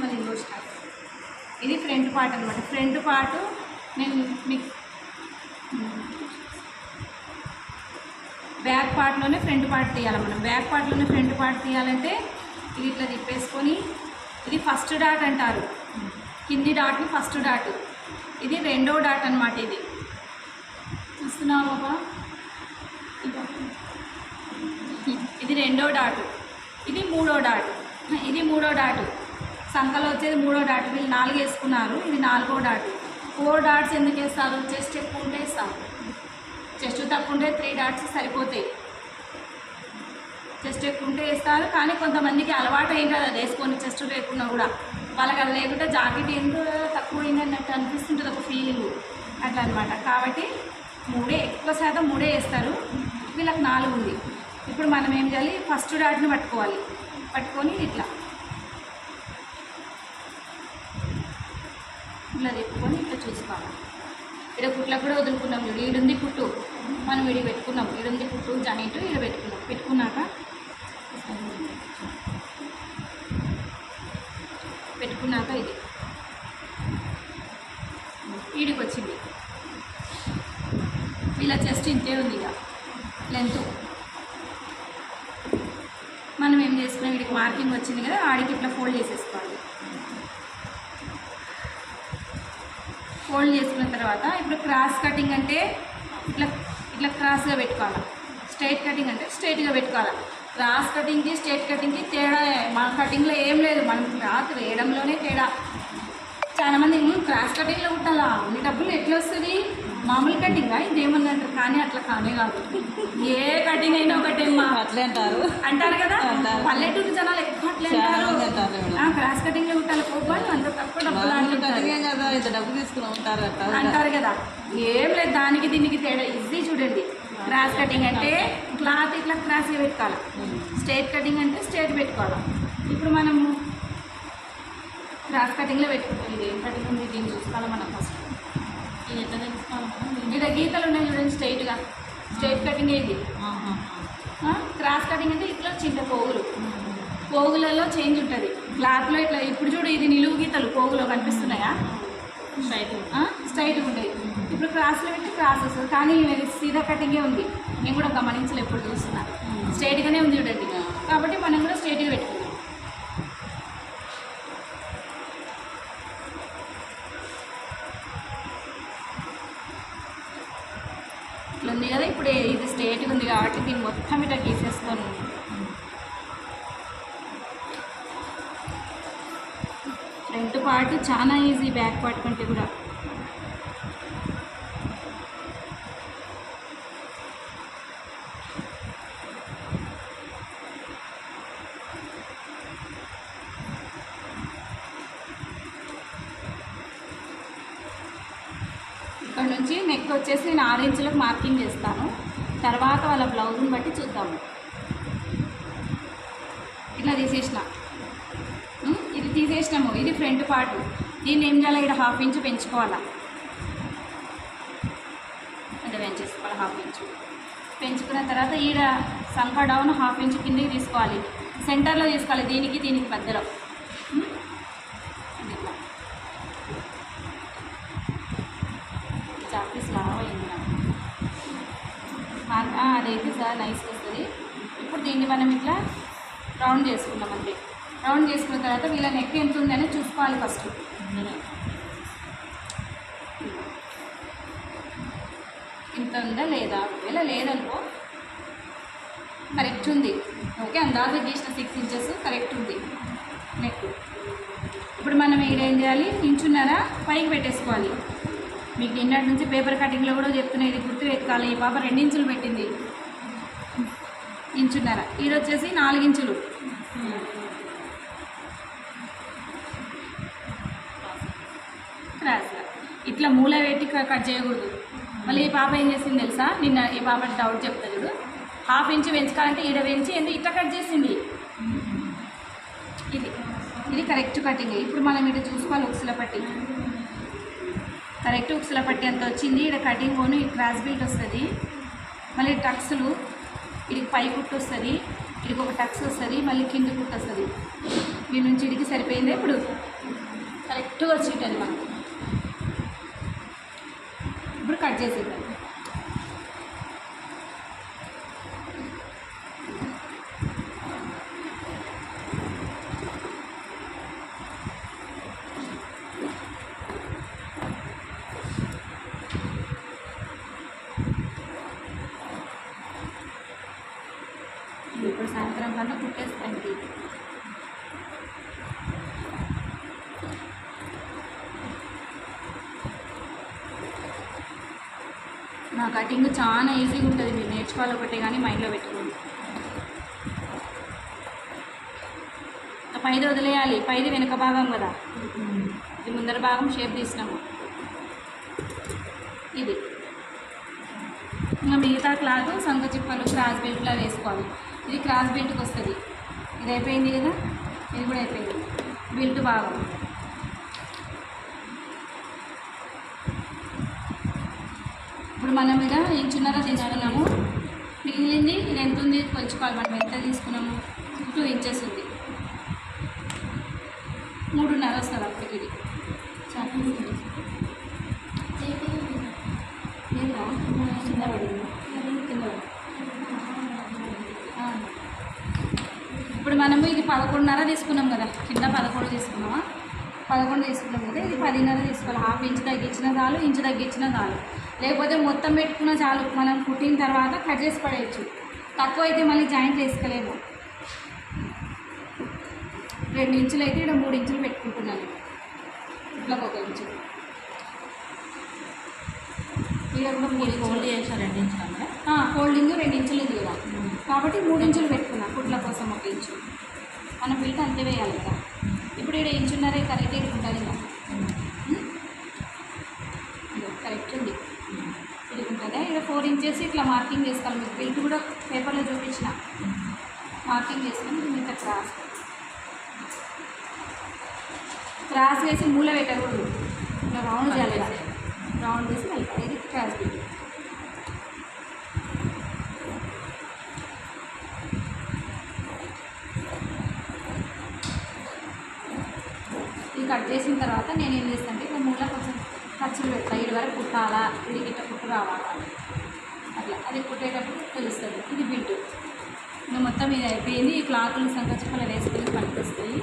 మళ్ళీ ఇంకో స్టార్ట్ ఇది ఫ్రంట్ పార్ట్ అనమాట ఫ్రంట్ పార్ట్ నేను మీకు బ్యాక్ పార్ట్లోనే ఫ్రంట్ పార్ట్ తీయాలి మనం బ్యాక్ పార్ట్లోనే ఫ్రంట్ పార్ట్ తీయాలంటే ఇది ఇట్లా తిప్పేసుకొని ఇది ఫస్ట్ డాట్ అంటారు. కింది డాట్ని ఫస్ట్ డాట్ ఇది రెండో డాట్ అనమాట ఇది. చూస్తున్నావు బాబా? ఇది రెండో డాట్ ఇది మూడో డాట్ ఇది మూడో డాటు సంఖలో వచ్చేది మూడో డాట్. వీళ్ళు నాలుగు వేసుకున్నారు. ఇది నాలుగో డాట్. ఫోర్ డాట్స్ ఎందుకు వేస్తారు? చెస్ట్ ఎక్కువ ఉంటే వేస్తారు. చెస్ట్ తక్కువ ఉంటే త్రీ డాట్స్ సరిపోతాయి. చెస్ట్ ఎక్కువ ఉంటే వేస్తారు. కానీ కొంతమందికి అలవాటు అయింది కదా వేసుకొని చెస్ట్ లేకుండా కూడా. వాళ్ళకి అది లేకుండా జాకెట్ ఎందుకు తక్కువ అయింది అన్నట్టు అనిపిస్తుంటుంది ఒక ఫీలింగ్ అట్లా అనమాట కాబట్టి మూడే ఎక్కువ శాతం మూడే వేస్తారు. వీళ్ళకి నాలుగు ఉంది. ఇప్పుడు మనం ఏం చేయాలి? ఫస్ట్ డాట్ని పట్టుకోవాలి. పట్టుకొని ఇట్లా. ఇట్లా తిప్పుకొని ఇట్లా చూసుకోవాలి. ఇక్కడ కుట్లకు కూడా వదులుకున్నాం చూడు. ఈడుంది కుట్టు మనం ఇడి పెట్టుకున్నాం. ఈడుంది కుట్టు జాయింట్ ఇక్కడ పెట్టుకున్నాం. పెట్టుకున్నాక పెట్టుకున్నాక ఇది. ఈడికి వచ్చింది. ఇలా చెస్ట్ ఇంతే ఉంది ఇక. లెంత్. మనం ఏం చేసుకున్నాం? వీడికి మార్కింగ్ వచ్చింది కదా ఆడికి ఇట్లా ఫోల్డ్ చేసేసుకోవాలి. ఫోల్డ్ చేసుకున్న తర్వాత ఇప్పుడు క్రాస్ కటింగ్ అంటే ఇట్లా ఇట్లా క్రాస్గా పెట్టుకోవాలి? స్ట్రైట్ కటింగ్ అంటే స్ట్రైట్గా పెట్టుకోవాలి? క్రాస్ కటింగ్కి స్ట్రైట్ కటింగ్కి తేడా మన కటింగ్లో ఏం లేదు. మనం క్లాత్ వేయడంలోనే తేడా. చాలామంది క్రాస్ కటింగ్లో కుట్టాలా? అన్ని డబ్బులు ఎట్లా వస్తుంది? మామూలు కటింగ్? ఇది ఏమన్నా అంటారు కానీ అట్లా కానే కాదు. ఏ కటింగ్ అయినా ఒకటే మా అట్లే అంటారు. అంటారు కదా. పల్లెటూరు జనాలు ఎక్కువ అట్లే అంటారు. క్రాస్ కటింగ్లో కుట్టాలి పోవాలి అంత తక్కువ డబ్బులు కటింగే కదా ఇంత డబ్బు తీసుకుని ఉంటారు అంటారు కదా. ఏం లేదు దానికి దీనికి తేడా ఈజీ చూడండి. క్రాస్ కటింగ్ అంటే క్లాత్ ఇట్లా క్రాస్గా పెట్టుకోవాలి. స్ట్రైట్ కటింగ్ అంటే స్ట్రైట్ పెట్టుకోవాలి. ఇప్పుడు మనము క్రాస్ కటింగ్లో పెట్టుకుంటాం ఇది ఏం కటింగ్ ఉంది దీన్ని చూసుకోవాలి మనం ఫస్ట్ ఇది ఎట్లా తెలుసుకోవాలి ఇక్కడ గీతలు ఉన్నాయి చూడండి స్ట్రైట్గా స్ట్రైట్ కటింగ్ ఇది క్రాస్ కటింగ్ అంటే ఇట్లా చిన్న పోగులు. పోగులలో చేంజ్ ఉంటుంది. క్లాత్లో ఇట్లా ఇప్పుడు చూడు ఇది నిలువు గీతలు పోగులో కనిపిస్తున్నాయా? స్ట్రైట్ స్ట్రైట్గా ఉంటాయి. ఇప్పుడు క్రాస్లో పెట్టి క్రాస్ వస్తుంది కానీ సీదా కటింగే ఉంది. నేను కూడా గమనించలే ఎప్పుడు చూస్తున్నా. స్ట్రైట్గానే ఉంది చూడండి. కాబట్టి మనం మొత్తం ఇట్లా గీసేసుకొని ఫ్రంట్ పార్ట్ చాలా ఈజీ బ్యాక్ పార్ట్ కంటే కూడా. ఇక్కడ నుంచి నెక్ వచ్చేసి నేను ఆరు ఇంచులకు మార్కింగ్ చేస్తాను. తర్వాత వాళ్ళ బ్లౌజ్ని బట్టి చూద్దాము. ఇట్లా తీసేసిన. ఇది తీసేసినాము ఇది ఫ్రంట్ పార్ట్. దీన్ని ఏం చేయాలి ఇక్కడ హాఫ్ ఇంచు పెంచుకోవాలా? అంటే పెంచేసుకోవాలి హాఫ్ ఇంచు. పెంచుకున్న తర్వాత ఈడ సంఖ డౌన్ హాఫ్ ఇంచు కిందకి తీసుకోవాలి. సెంటర్లో తీసుకోవాలి దీనికి దీనికి మధ్యలో ఉమ్, ఇది ఇట్లా చాపీస్ లాగా అయింది నాకు ఆ, అదైతే సార్ నైస్గా వస్తుంది. ఇప్పుడు దీన్ని మనం ఇట్లా రౌండ్ చేసుకున్నాం రౌండ్ చేసుకున్న తర్వాత వీళ్ళ నెక్ ఎంత ఉందని చూసుకోవాలి ఫస్ట్ ఇంత ఉందా లేదా? ఒకవేళ లేదనుకో కరెక్ట్ ఉంది. ఓకే అందాజు గీసిన సిక్స్ ఇంచెస్ కరెక్ట్ ఉంది. నెక్ ఇప్పుడు మనం ఇక్కడ ఏం చేయాలి? ఇంచున్నారా పైకి పెట్టేసుకోవాలి. మీకు నిన్నటి నుంచి పేపర్ కటింగ్లో కూడా చెప్తున్నాయి ఇది గుర్తు పెట్టుకోవాలి ఈ పాప రెండు ఇంచులు పెట్టింది. ఇంచున్నర. ఇది వచ్చేసి నాలుగించులు. ఇట్లా మూల పెట్టి కట్ చేయకూడదు. మళ్ళీ ఈ పాప ఏం చేసింది తెలుసా? నిన్న ఈ పాప డౌట్ చెప్తా చూడు. హాఫ్ ఇంచు పెంచుకోవాలంటే ఈడ పెంచి ఎందుకు ఇట్లా కట్ చేసింది? ఇది ఇది కరెక్ట్ కటింగ్. ఇప్పుడు మనం ఇటు చూసుకోవాలి ఉక్సుల పట్టి. కరెక్ట్ ఉక్సుల పట్టి ఎంత వచ్చింది. ఇక్కడ కటింగ్ పోను ఈ క్రాస్ బీట్ వస్తుంది. మళ్ళీ టక్స్లు ఇది పై కుట్టు వస్తుంది ఇడికి ఒక టక్స్ వస్తుంది మళ్ళీ కింది కుట్టు వస్తుంది. మీ నుంచి ఇడికి సరిపోయింది ఇప్పుడు? కరెక్ట్గా వచ్చేటది మాకు ఇప్పుడు కట్ చేసేద్దాం. ఇప్పుడు సాయంత్రం కన్నా కుట్టేసుకోండి నా కటింగ్ చాలా ఈజీగా ఉంటుంది మీరు నేర్చుకోవాలి ఒకటే కానీ మైండ్లో పెట్టుకోండి. పైది వదిలేయాలి పైది వెనుక భాగం కదా. ఇది ముందర భాగం షేప్ తీసినాము. ఇది. ఇంకా మిగతా క్లాత్ సంఘ చిప్పలు క్రాస్ బెల్ట్లా వేసుకోవాలి. ఇది క్రాస్ బెల్ట్కి వస్తుంది. ఇది అయిపోయింది కదా? ఇది కూడా అయిపోయింది. బెల్ట్ భాగం ఇప్పుడు మనం మీద ఇంచున్నర తీసుకున్నాము మిగిలింది ఇది ఎంత ఉంది? కొంచుకోవాలి మనం ఎంత తీసుకున్నాము? టూ ఇంచెస్ ఉంది. మూడున్నర వస్తుంది అప్పటికి ఇది. చాలా. పడింది కింద పడింది కింద పడింది ఆ. ఇప్పుడు మనము ఇది పదకొండున్నర తీసుకున్నాం కదా. కింద పదకొండు తీసుకున్నామా పదకొండు తీసుకున్నాం కదా ఇది పదిన్నర తీసుకోవాలి. హాఫ్ ఇంచ్ తగ్గించిన చాలు ఇంచు తగ్గించిన చాలు. లేకపోతే మొత్తం పెట్టుకున్న చాలు. మనం కుట్టిన తర్వాత కట్ చేసి పడేయచ్చు. తక్కువ అయితే మళ్ళీ జాయింట్ వేసుకోలేము. రెండు ఇంచులు అయితే ఇక్కడ మూడు ఇంచులు పెట్టుకుంటున్నాను. ఇట్లా ఒక ఇంచు. ఇక్కడ కూడా మూడు ఇంచులు. ఫోల్డ్ చేసిన రెండు ఇంచులు ఫోల్డింగ్ రెండు ఇంచులు ఉంది కదా. కాబట్టి మూడు ఇంచులు పెట్టుకున్నా కుట్ల కోసం ఒక ఇంచు. మన బిల్ట్ అంతే వేయాలి కదా. ఇప్పుడు ఇక్కడ ఎంచున్నారే కరెక్ట్ ఇక్కడ ఉంటుంది కదా. కరెక్ట్ ఉంది. ఇది ఉంటుందా ఇక్కడ ఫోర్ ఇంచెస్ ఇట్లా మార్కింగ్ చేసుకోవాలి మీకు బిల్ట్ కూడా పేపర్లో చూపించిన. మార్కింగ్ చేసుకొని ఇది ఇంత క్రాస్ క్రాస్ వేసి మూల పెట్టకూడదు. ఇట్లా రౌండ్ చేయాలి రౌండ్ చేసి వెళ్ళాలి ఇది క్రాస్ బిల్ట్ ఇది కట్ చేసిన తర్వాత నేను ఏం చేస్తానంటే ఇట్లా మూల కొంచెం ఖర్చులు పెడతా ఇది వరకు కుట్టాలా ఇది గిట్ట కుట్టు రావాలా? అట్లా. అది కుట్టేటప్పుడు తెలుస్తుంది. ఇది బిడ్డు ఇంకా మొత్తం ఇది అయిపోయింది. ఈ క్లాతులు సంకచిపలు వేసుకొని పనిపిస్తాయి